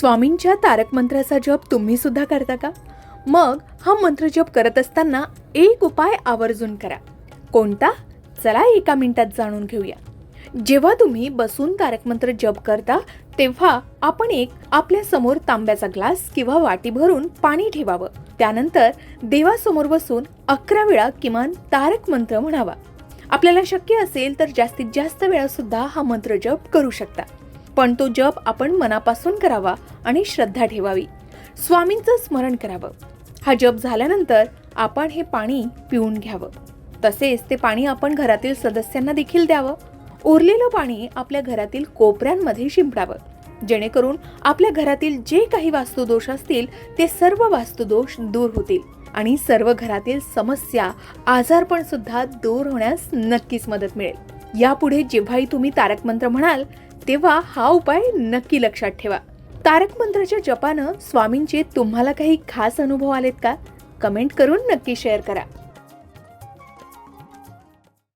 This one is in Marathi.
स्वामींच्या तारक मंत्राचा जप तुम्ही सुद्धा करता का? मग हा मंत्र जप करत असताना एक उपाय आवर्जून करा. कोणता? चला एका मिनिटात जाणून घेऊया. जेव्हा तुम्ही बसून तारक मंत्र जप करता तेव्हा आपण एक आपल्यासमोर तांब्याचा ग्लास किंवा वाटी भरून पाणी ठेवावं. त्यानंतर देवासमोर बसून अकरा वेळा किमान तारक मंत्र म्हणावा. आपल्याला शक्य असेल तर जास्तीत जास्त वेळा सुद्धा हा मंत्र जप करू शकता. पण तो जप आपण मनापासून करावा आणि श्रद्धा ठेवावी. स्वामींचं स्मरण करावं. हा जप झाल्यानंतर आपण हे पाणी पिऊन घ्यावं. तसेच ते पाणी आपण घरातील सदस्यांना देखील द्यावं. उरलेलं पाणी आपल्या घरातील कोपऱ्यांमध्ये शिंपडावं. जेणेकरून आपल्या घरातील जे काही वास्तुदोष असतील ते सर्व वास्तुदोष दूर होतील आणि सर्व घरातील समस्या आजारपण सुद्धा दूर होण्यास नक्कीच मदत मिळेल. यापुढे जेव्हाही तुम्ही तारक मंत्र म्हणाल तेव्हा हा उपाय नक्की लक्षात ठेवा. तारक मंत्राच्या जपानं स्वामींचे तुम्हाला काही खास अनुभव आलेत का? कमेंट करून नक्की शेअर करा.